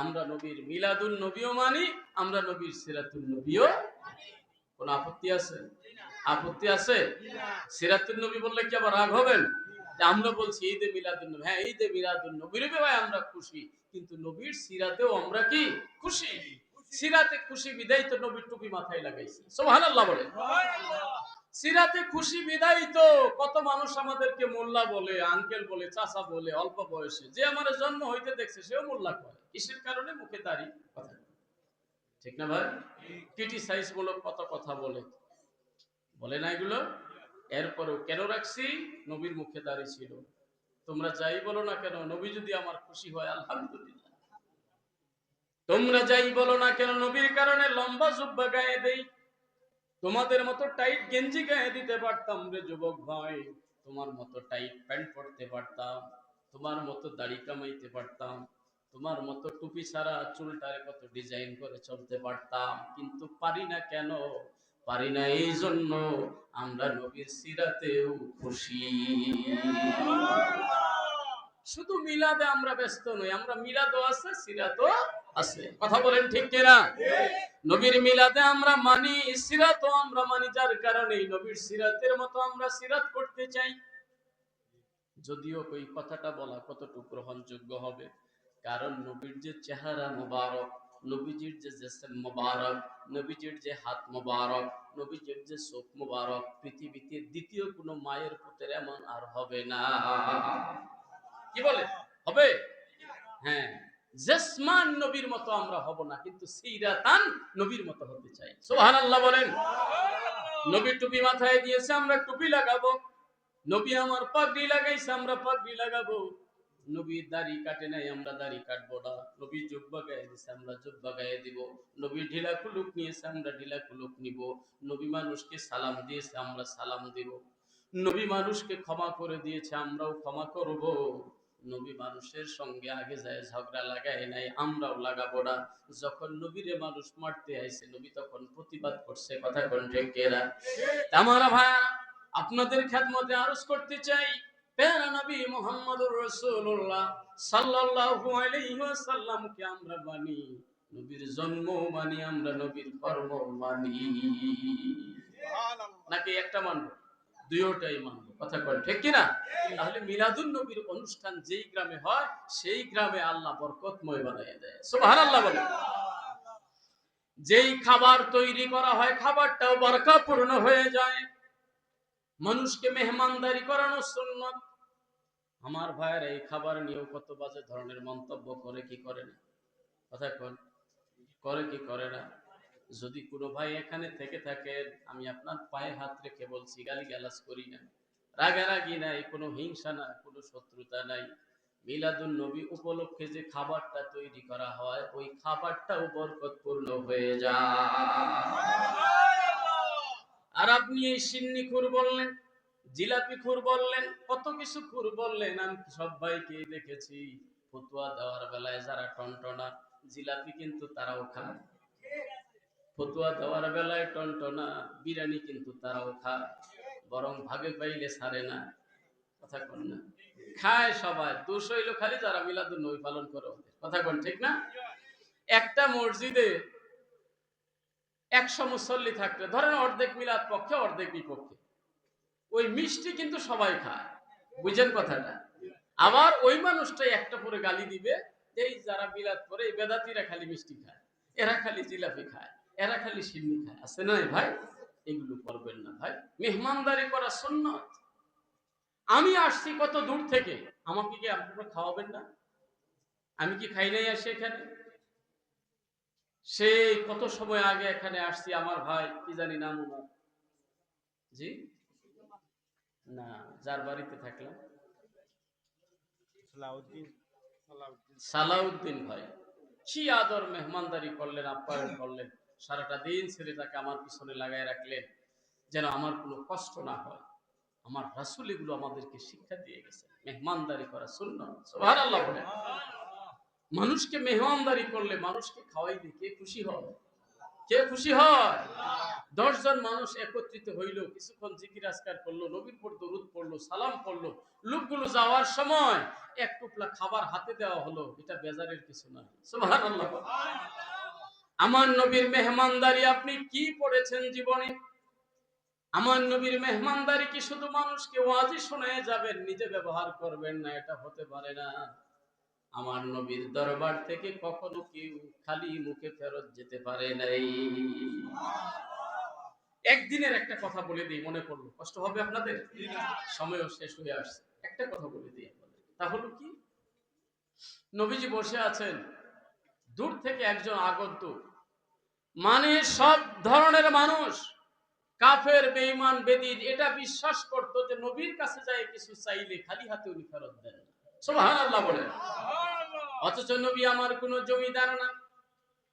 আমরা নবীর মিলাদুন নবীও মানি, আমরা নবীর সিরাতুন নবীও কোন আপত্তি আছে? আপত্তি আছে? সিরাতুন নবী বললে কি আবার রাগ হবেন? আমরা বলছি ঈদে মিলাদুন নবী। হ্যাঁ ঈদে মিলাদুন নবীর ভাই আমরা খুশি, কিন্তু নবীর সিরাতেও আমরা কি খুশি? সিরাতে খুশি বিদায় তো নবীর টুপি মাথায় লাগাইছি। সুবহানাল্লাহ বলে সিরাতে খুশি বিদায় তো। কত মানুষ আমাদেরকে মোল্লা বলে আঙ্কেল বলে, চাচা বলে, অল্প বয়সে। যে আমার জন্ম হইতে দেখছে, সেও মোল্লা করে। কিসের কারণে? মুখে দাঁড়ি। কথা বলে। ঠিক না ভাই? ক্রিটিসাইজ মূলক কত কথা বলে। বলে না এগুলো? এরপরেও কেন রাখছি? নবীর মুখে দাঁড়িয়ে ছিল। তোমরা যাই বলো না কেন, নবী যদি আমার খুশি হয়, আলহামদুলিল্লাহ। তোমরা যাই বলো না কেন, নবীর কারণে লম্বা জুব্বা গায়ে দেই। তোমাদের মতো টাইট গেঞ্জি গায়ে দিতে পারতাম রে যুবক ভাই। তোমার মতো টাইট প্যান্ট পরতে পারতাম, তোমার মতো দাড়ি কামাইতে পারতাম, তোমার মতো টুপি ছাড়া চুলটারে কত ডিজাইন করে চলতে পারতাম। কিন্তু পারি না কেন? পারি না এই জন্য আমরা নবীর সিরাতেও খুশি। শুধু মিলাদে আমরা ব্যস্ত নই আমরা মিলাদও আছে সিরাতও আছে। কথা বলেন ঠিক কিনা? নবীর মিলাদে আমরা মানি সিরাতও আমরা মানি যার কারণে নবীর সিরাতের মতো আমরা সিরাত করতে চাই। যদিও ওই কথাটা বলা কতটুকু গ্রহণযোগ্য হবে কারণ নবীর যে চেহারা মোবারক নবীজির যে জেসেম মোবারক নবীজির যে হাত মোবারক নবীজির যে চোখ মোবারক পৃথিবীতে দ্বিতীয় কোনো মায়ের পুতের এমন আর হবে না। কি বলে? হবে? হ্যাঁ। জেসমান নবীর মতো আমরা হব না, কিন্তু সিরাতান নবীর মতো হতে চাই। সুবহানাল্লাহ বলেন। নবী টুপি মাথায় দিয়েছে, আমরা টুপি লাগাবো। নবী আমার পাগড়ি লাগাইছে, আমরা পাগড়ি লাগাবো। নবী দাড়ি কাটে নাই, আমরা দাড়ি কাটবো না। নবী জুব্বা গায়ে দিছে, আমরা জুব্বা গায়ে দিব। নবী ঢিলা কুলুক নিয়েছে, আমরা ঢিলা কুলুক নিব। নবী মানুষকে সালাম দিয়েছে, আমরা সালাম দিব। নবী মানুষকে ক্ষমা করে দিয়েছে, আমরাও ক্ষমা করব। নবী মানুষের সঙ্গে আগে যায় ঝগড়া লাগায় নাই আমরাও লাগাবো না। যখন নবীরে মানুষ মারতে আইছে নবী তখন প্রতিবাদ করছে কথা কোন? কেরা আমার ভাইয়া আপনাদের খেদমতে আরজ করতে চাই প্যারা নবী মোহাম্মদুর রাসূলুল্লাহ সাল্লাল্লাহু আলাইহি ওয়াসাল্লামকে আমরা মানি নবীর জন্ম মানি আমরা নবীর কর্ম মানি। নাকি একটা মানবো? দুইটাই মানবো। কথা কয়, ঠিক কিনা? তাহলে মিলাদুন নবীর অনুষ্ঠান যেই গ্রামে হয়, সেই গ্রামে আল্লাহ বরকতময় বানিয়ে দেয়। সুবহানাল্লাহ বলে যেই খাবার তৈরি করা হয়, খাবারটাও বরকতপূর্ণ হয়ে যায়। মানুষকে মেহমানদারি করানো সুন্নত। আমার ভাইয়ের এই খাবার নিয়েও কত বাজে ধরনের মন্তব্য করে কি করে না? কথা কন, করে কি করে না? যদি কোনো ভাই এখানে থেকে থাকেন, আমি আপনার পায়ে হাত রেখে বলছি গালি গালাজ করি না। রাগারাগি নাই, কোনো হিংসা না কোনো শত্রুতা নাই। মিলাদুন নবী উপলক্ষে যে খাবারটা তৈরি করা হয়, ওই খাবারটাও বরকতপূর্ণ হয়ে যায়। আর আপনি এই সিন্নি খুর বললেন, জিলাপি খুর বললেন, কত কিছু খুর বললেন, আমি সব ভাইকে দেখেছি। ফতুয়া দেওয়ার বেলায় যারা টনটনা, জিলাপি কিন্তু তারাও খায়। ফতুয়া দেওয়ার বেলায় টনটনা, বিরিয়ানি কিন্তু তারাও খায়। বরং ভাগে পাইলে ছাড়ে না। কথা কন না। খায় সবাই, দোষ হইল খালি যারা মিলাদুন নবী পালন করে কথা কন, ঠিক না? একটা মসজিদে একশো মুসল্লি থাকলে, ধরেন অর্ধেক মিলাদ পক্ষে, অর্ধেক বিপক্ষে, ওই মিষ্টি কিন্তু সবাই খায়। বুঝেন কথাটা? আবার ওই মানুষটাই একটা পরে গালি দিবে, এই যারা মিলাদ করে, এই বেদাতিরা খালি মিষ্টি খায়, এরা খালি জিলাপি খায়, এরা খালি সিন্নি খায়। আছে না ভাই? এগুলো করবেন না ভাই। মেহমানদারি করা সুন্নত। আমি আসছি কত দূর থেকে? আমাকে কি আপনারা খাওয়াবেন না? আমি কি খাই নাই আসি এখানে? সেই কত সময় আগে এখানে আসছি আমার ভাই কি জানি নাম ওনার। জি? না যার বাড়িতে থাকলাম। সালাউদ্দিন। ভাই। কি আদর মেহমানদারি করলেন আপ্যায়ন করলেন। সারাটা দিন ছেলেটাকে আমার পিছনে লাগাই রাখলেন, যেন আমার কোনো কষ্ট না হয়। আমার রাসুল এগুলো আমাদেরকে শিক্ষা দিয়ে গেছে। মেহমানদারি করা শূন্য মানুষকে মেহমানদারি করলে মানুষকে খাওয়াইলে কে খুশি হবে কে খুশি হয়? দশজন মানুষ একত্রিত হইল কিছুক্ষণ জিকির আজকার করল, নবীর পর দরুদ পড়ল, সালাম পড়ল। লোকগুলো যাওয়ার সময় এক টুকলা খাবার হাতে দেওয়া হলো, এটা বেজারের কিছু নয় সুবহানাল্লাহ আমার নবীর মেহমানদারি আপনি কি পড়েছেন জীবনে? আমার নবীর মেহমানদারি কি শুধু মানুষকে ওয়াজি শোনায় যাবেন, নিজে ব্যবহার করবেন না, এটা হতে পারে না। আমার নবীর দরবার থেকে কখনো কেউ খালি মুখে ফেরত যেতে পারে নাই। একদিনের একটা কথা বলে দিই, মনে পড়ল, কষ্ট হবে আপনাদের? সময়ও শেষ হয়ে আসছে। একটা কথা বলে দিই আপনাদের তা হলো কি? নবীজি বসে আছেন দূর থেকে একজন আগন্তুক। মানে সব ধরনের মানুষ, কাফের, বেঈমান, বেদিন, এটা বিশ্বাস করতো যে নবীর কাছে যায় কিছু চাইলে খালি হাতে উনি ফেরত দেন। সুবহানাল্লাহ বলেন। অথচ নবী আমার কোনো জমিদার না,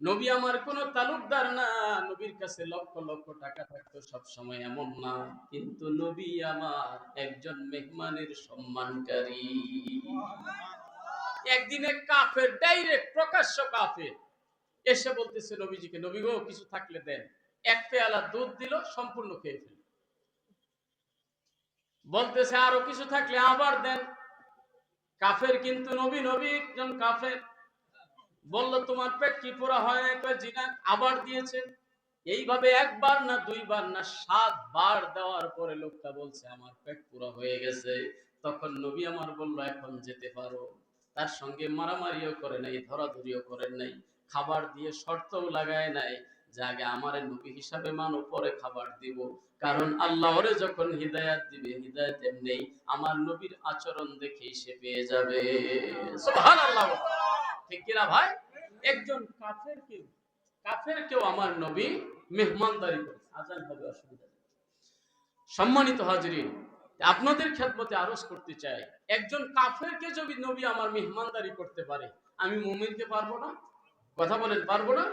নবী আমার কোনো তালুকদার না, নবীর কাছে লক্ষ লক্ষ টাকা থাকতো সব সময় এমন না, কিন্তু নবী আমার একজন মেহমানের সম্মানকারী। একদিনে কাফের ডাইরেক্ট প্রকাশ্য কাফের এসে বলতেছে নবীজিকে নবী গো কিছু থাকলে দেন। এক পেয়ালা দুধ দিল সম্পূর্ণ খেয়ে ফেল বলতেছে আরও কিছু থাকলে আবার দেন। কাফের কিন্তু নবী নবী একজন কাফের। বলল তোমার পেট কি পুরা হয়? না কয়, জি না আবার দিয়েছেন এইভাবে একবার না দুইবার না সাত বার দেওয়ার পরে লোকটা বলছে আমার পেট পুরা হয়ে গেছে। তখন নবী আমার বলল এখন যেতে পারো। তার সঙ্গে মারামারিও করে নাই, ধরাধরিও করেন নাই, খাবার দিয়ে শর্তও লাগায় নাই যে আমার নবী হিসাবে মানো, পরে খাবার দিব। কারণ আল্লাহরে যখন হিদায়াত দিবে, হিদায়াত এমনি আমার নবীর আচরণ দেখেই সে পেয়ে যাবে। সুবহানাল্লাহ। ঠিক কিনা ভাই? একজন কাফের কেউ কাফের কেউ আমার নবী মেহমানদারি করে, আজান হবে, অসুবিধা সম্মানিত হাজরিন আপনাদের খেদমতে আরজ করতে চাই। একজন কাফেরকে যদি নবী আমার মেহমানদারি করতে পারে, আমি মুমিনকে পারব না? কথা বলেন, পারব না?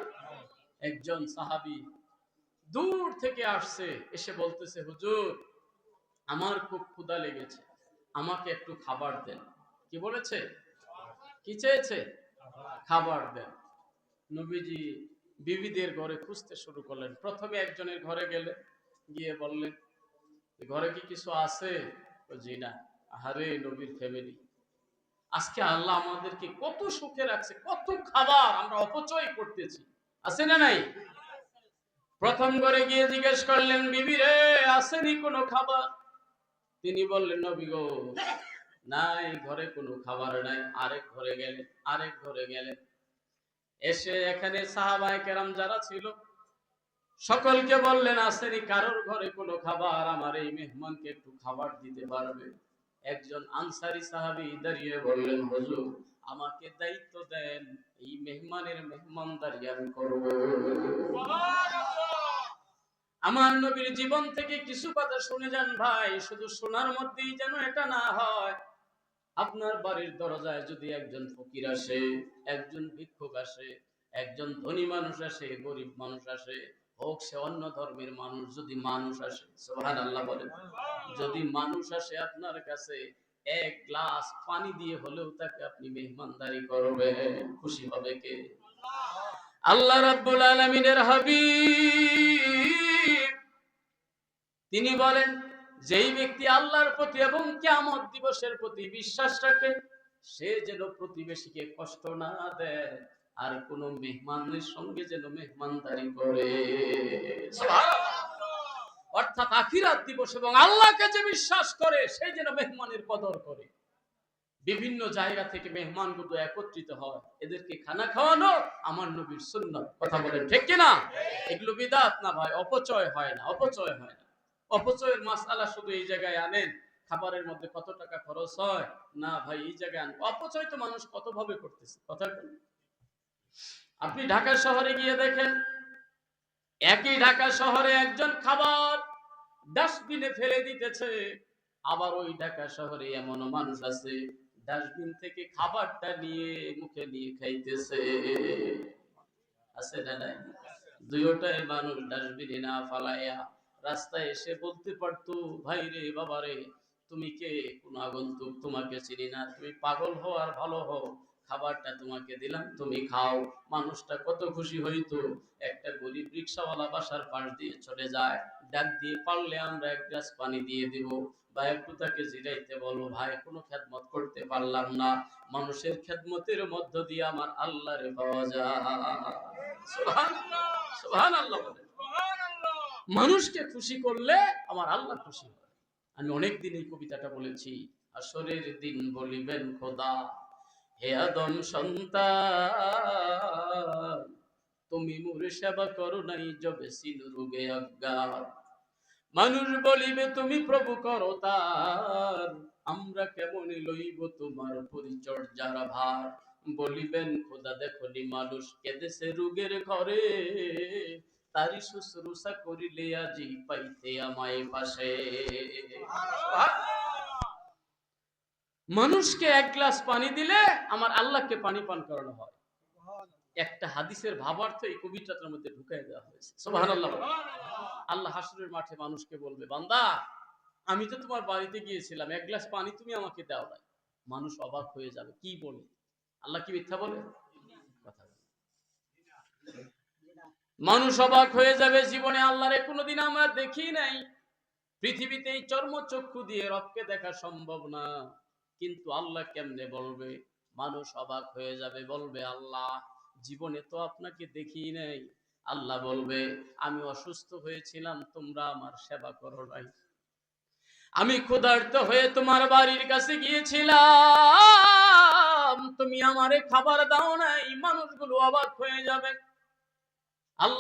একজন সাহাবি দূর থেকে আসছে, এসে বলতেছে, হুজুর, আমার খুব ক্ষুধা লেগেছে, আমাকে একটু খাবার দেন। কি বলেছে? কি চেয়েছে? খাবার দেন। নবীজি বিবিদের ঘরে খুঁজতে শুরু করলেন। প্রথমে একজনের ঘরে গেলে গিয়ে বললেন "এ ঘরে কি কিছু আছে? জি না। আহারে, নবীর ফ্যামিলি আজকে আল্লাহ আমাদেরকে কত সুখে রাখছে, কত খাবার আমরা অপচয় করতেছি। আছে না নাই? প্রথম ঘরে গিয়ে জিজ্ঞেস করলেন, বিবি রে, আসেনি কোনো খাবার? তিনি বললেন, নবী গো, নাই, ঘরে কোনো খাবার নাই। আরেক ঘরে গেলেন আরেক ঘরে গেলেন এসে এখানে সাহাবায়ে কেরাম যারা ছিল সকলকে বললেন আসেনি কারোর ঘরে কোনো খাবার আমার এই মেহমানকে একটু খাবার দিতে পারবে? একজন আনসারি সাহাবী দাঁড়িয়ে বললেন, হুজুর, আমাকে দায়িত্ব দেন, এই মেহমানের মেহমানদারি আমি করব। আমার নবীর জীবন থেকে কিছু কথা শুনে যান ভাই, শুধু শোনার মধ্যেই যেন এটা না হয়। আপনার বাড়ির দরজায় যদি একজন ফকির আসে, একজন ভিক্ষুক আসে একজন ধনী মানুষ আসে, গরিব মানুষ আসে, হোক সে অন্য ধর্মের মানুষ, যদি মানুষ আসে সোহান আল্লাহ বলেন। যদি মানুষ আসে আপনার কাছে, এক গ্লাস পানি দিয়ে হলেও তাকে আপনি মেহমানদারি করবেন, খুশি হবে কে? আল্লাহ রাব্বুল আলামিনের হাবিব। তিনি বলেন, যেই ব্যক্তি আল্লাহর প্রতি এবং কিয়ামত দিবসের প্রতি বিশ্বাস রাখে, সে যেন প্রতিবেশীকে কষ্ট না দেয়। আর কোন মেহমানের সঙ্গে যেন মেহমানদারি করে। অর্থাৎ আখিরাত দিবস এবং আল্লাহকে যে বিশ্বাস করে সে যেন মেহমানের কদর করে। বিভিন্ন জায়গা থেকে মেহমানগুলো একত্রিত হয়। এদেরকে খানা খাওয়ানো আমার নবীর সুন্নাত। কথা বলেন ঠিক কিনা? এগুলো বিদাত না ভাই অপচয় হয় না অপচয় হয় না। অপচয়ের মাসালা শুধু এই জায়গায় আনেন খাবারের মধ্যে কত টাকা খরচ হয়? না ভাই এই জায়গায় আন অপচয় তো মানুষ কত ভাবে করতেছে? কথা বলুন। আপনি ঢাকা শহরে গিয়ে দেখেন, একই ঢাকা শহরে একজন খাবার ডাস্টবিনে ফেলে দিতেছে, আবার ওই ঢাকা শহরে এমন মানুষ আছে, ডাস্টবিন থেকে খাবারটা নিয়ে মুখে নিয়ে খাইতেছে। আছে না নাই? দুইটাই মানুষ ডাস্টবিনে না ফালাইয়া রাস্তায় এসে বলতে পারতো, ভাই রে বাবা রে তুমি কে? কোন আগন্তুক তোমাকে চিনি না। তুমি পাগল হও আর ভালো হও। খাবারটা তোমাকে দিলাম তুমি খাও। মানুষটা কত খুশি হইতো। একটা গরিব রিক্সাওয়ালা বাসার পাশ দিয়ে চলে যায়। ডাক দিয়ে পারলে আমরা এক গ্লাস পানি দিয়ে দিব। বা একটু তাকে জিরাইতে বলো ভাই কোনো খেদমত করতে পারলাম না। মানুষের খেদমতের মধ্য দিয়ে আমার আল্লাহরে পাওয়া যায়। সুবহানাল্লাহ বলেন। মানুষকে খুশি করলে আমার আল্লাহ খুশি হয়। আমি অনেকদিন এই কবিতাটা বলেছি আসরের দিন বলিবেন খোদা। হে আদম সন্তান, তুমি মোর সেবা করো নাই জবে সিল রোগে অজ্ঞান মানুষ বলিবে, তুমি প্রভু করো তার আমরা কেমন লইব তোমার পরিচর্যার ভার? বলিবেন, খোদা দেখনি মানুষ কেদেছে রোগের ঘরে। তারি শুশ্রূষা করিলে আজি পাইতে আমায় পাশে। মানুষকে এক গ্লাস পানি দিলে আমার আল্লাহকে পানি পান করানো হয়। একটা হাদিসের ভাবার্থ এই কবিতাটার মধ্যে ঢুকাই দেওয়া হয়েছে। সুবহানাল্লাহ। আল্লাহ হাসরের মাঠে মানুষকে বলবে, বান্দা, আমি তো তোমার বাড়িতে গিয়েছিলাম, এক গ্লাস পানি তুমি আমাকে দাও নাই। মানুষ অবাক হয়ে যাবে, কি বলে? আল্লাহ কি মিথ্যা বলে? মানুষ অবাক হয়ে যাবে, জীবনে আল্লাহরে কোনোদিন আমরা দেখি নাই। পৃথিবীতে এই চর্মচক্ষু দিয়ে রবকে দেখা সম্ভব না। কিন্তু আল্লাহ কেমনে বলবে? মানুষ অবাক হয়ে যাবে, বলবে, আল্লাহ, জীবনে তো আপনাকে দেখি নাই। আল্লাহ বলবে, আমি অসুস্থ হয়েছিলাম, তোমরা আমার সেবা করো নাই। আমি ক্ষুধার্ত হয়ে তোমার বাড়ির কাছে গিয়েছিলাম। তুমি আমারে খাবার দাও নাই, মানুষগুলো অবাক হয়ে যাবে। আল্লাহ